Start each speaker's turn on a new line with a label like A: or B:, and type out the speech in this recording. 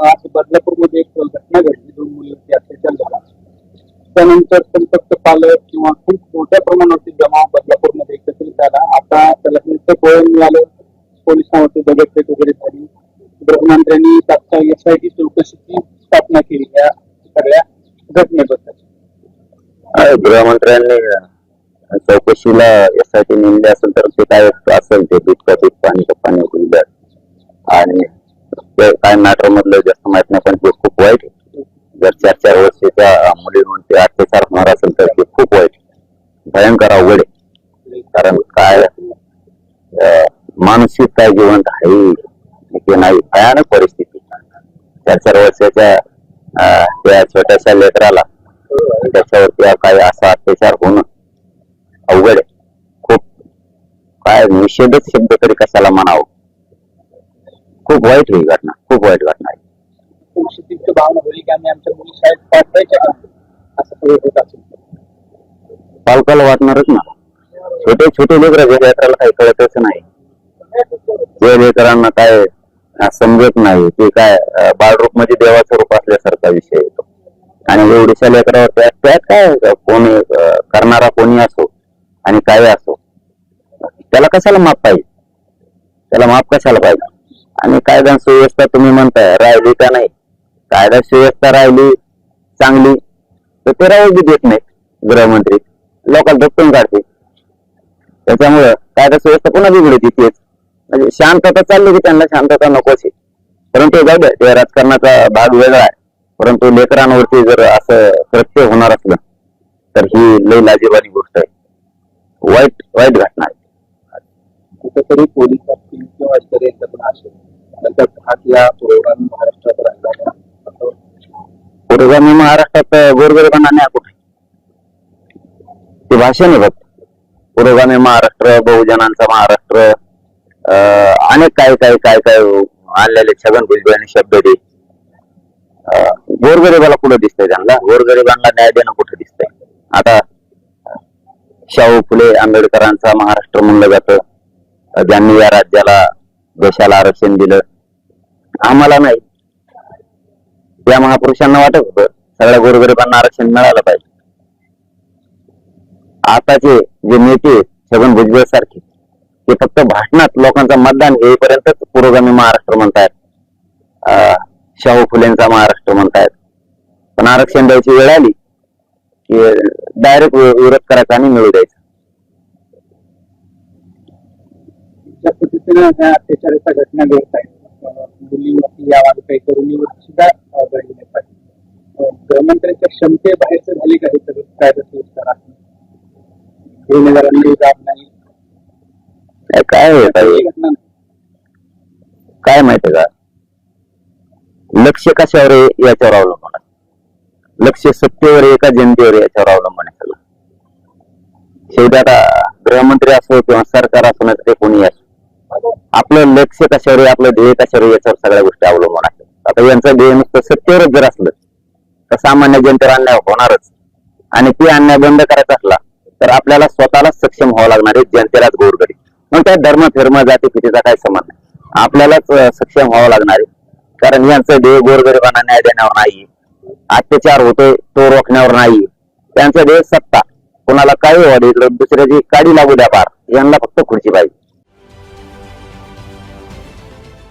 A: आज बदलापूरमध्ये एक घटना घडली. दोन मुलीवरती अत्याचार झाला. त्यानंतर संतप्त पालक किंवा खूप मोठ्या प्रमाणावरती जमाव बदलापूरमध्ये एकत्रित झाला. आता त्याला नुसतं गोळण मिळालं. पोलिसांवरती दगडफेक वगैरे झाली. गृहमंत्र्यांनी तात्काळ एस आय टी चौकशीची स्थापना केली. या सगळ्या घटनेबद्दल.
B: गृहमंत्र्यांनी चौकशीला एस आय टी नेमली असेल तर ते काय असेल ते दूध का दूध पाणी का पाणी आणि ते काय मॅटर मधलं जास्त माहीत नाही पण ते खूप वाईट जर चार चार वर्षाच्या मुलीवरून ते अत्याचार होणार असेल तर ते खूप वाईट भयंकर अवघड आहे. कारण काय? अं, मानसिक काय जिवंत आहे? ते नाही. भयानक परिस्थिती. चार चार वर्षाच्या त्या छोट्याशा लेकराला त्याच्यावरती काही असा अत्याचार होणं अवघड आहे. खूप काय निषेधच शब्द तरी कशाला म्हणावं? खूप वाईट ही घटना खूप वाईट घटना आहे.
A: थोडीशी तीव्र भावना होईल की आम्ही आमच्या मुली शाळेत पाठवायच्या का? असं सगळं होत असेल.
B: पालकाला वाटणारच ना. छोटे छोटे लेकर यात्राला काही कळतच नाही. जे लेकरांना काय समजत नाही ते काय बाळरूप म्हणजे देवाचं रूप असल्यासारखा विषय येतो आणि एवढ्याशा लेकरावर त्यात त्यात काय कोणी करणारा कोणी असो आणि काय असो त्याला कशाला माफ पाहिजे? त्याला माफ कशाला पाहिजे? आणि कायदा सुव्यवस्था तुम्ही म्हणताय राहिली का नाही? कायदा सुव्यवस्था राहिली चांगली तर ते राहू बी देत नाहीत गृहमंत्री. लोकांना धपकून काढते त्याच्यामुळं कायदा सुव्यवस्था पुन्हा बिघडते तेच. म्हणजे शांतता चालली की त्यांना शांतता नकोच आहे परंतु जाऊ द्या ते राजकारणाचा भाग वेगळा आहे. परंतु लेकरांवरती जर असं कृत्य होणार असलं तर ही लई लाजीवानी गोष्ट आहे. वाईट वाईट घटना आहे.
A: कुठेतरी पोलिसांना किंवा इतर यंत्रणा असेल त्यांचा घात या प्रोग्राम महाराष्ट्रात राहिला का?
B: पुरोगामी महाराष्ट्रात गोरगरिबांना न्याय कुठे? ते भाषण आहे फक्त. पुरोगामी महाराष्ट्र बहुजनांचा महाराष्ट्र अनेक काय काय काय काय आणलेले छगन भुजबळ शब्द दे गोरगरिबाला कुठं दिसतंय त्यांना? गोरगरिबांना न्याय देणं कुठं दिसतंय? आता शाहू फुले आंबेडकरांचा महाराष्ट्र म्हणलं जातं. ज्यांनी या राज्याला देशाला आरक्षण दिलं. आम्हाला नाही. त्या महापुरुषांना वाटत होतं सगळ्या गोरगरिबांना आरक्षण मिळालं पाहिजे. आताचे जे नेते छगन भुजबळ सारखे ते फक्त भाषणात लोकांचं मतदान येईपर्यंतच पुरोगामी महाराष्ट्र म्हणतायत. अं, शाहू फुलेंचा महाराष्ट्र म्हणतायत. पण आरक्षण द्यायची वेळ आली की डायरेक्ट विरोध करायचा आणि मिळू द्यायचा.
A: अत्याचाराच्या घटना घडत आहेत मुलीवरती या काही तरुणीवरती सुद्धा घडलेल्या आहेत क्षमतेबाहेरचं झाले का हे। सगळं कायदा सुव्यवस्था गुन्हेगारांनी जात नाही
B: काय- काय होत आहे
A: घटना नाही.
B: काय माहितीये का? लक्ष कशावर आहे याच्यावर अवलंबून आहे. लक्ष सत्तेवर आहे जनतेवर याच्यावर अवलंबून आहे सगळं. शेवटी आता गृहमंत्री असो किंवा सरकार असो नाही ते कोणी असो. आपलं लक्ष कशावर आपलं ध्येय कशावर याच्यावर सगळ्या गोष्टी अवलंबून आहेत. आता यांचं ध्येय नुसतं सत्तेवरच जर असलं तर सामान्य जनतेवर अन्याय होणारच. आणि ती अन्याय बंद करायचा असला तर आपल्याला स्वतःला सक्षम व्हावं लागणार आहे जनतेलाच गोरगडी मग त्या धर्म फिर्म जाती फितीचा काय संबंध नाही आपल्यालाच सक्षम व्हावं लागणार आहे. कारण यांचं ध्येय गोरगरिबांना न्याय देण्यावर नाही अत्याचार होतोय तो रोखण्यावर नाही त्यांचं ध्येय सत्ता. कोणाला काही वाढ इकडे दुसऱ्याची काडी लागू द्या पार यांना फक्त खुर्ची पाहिजे.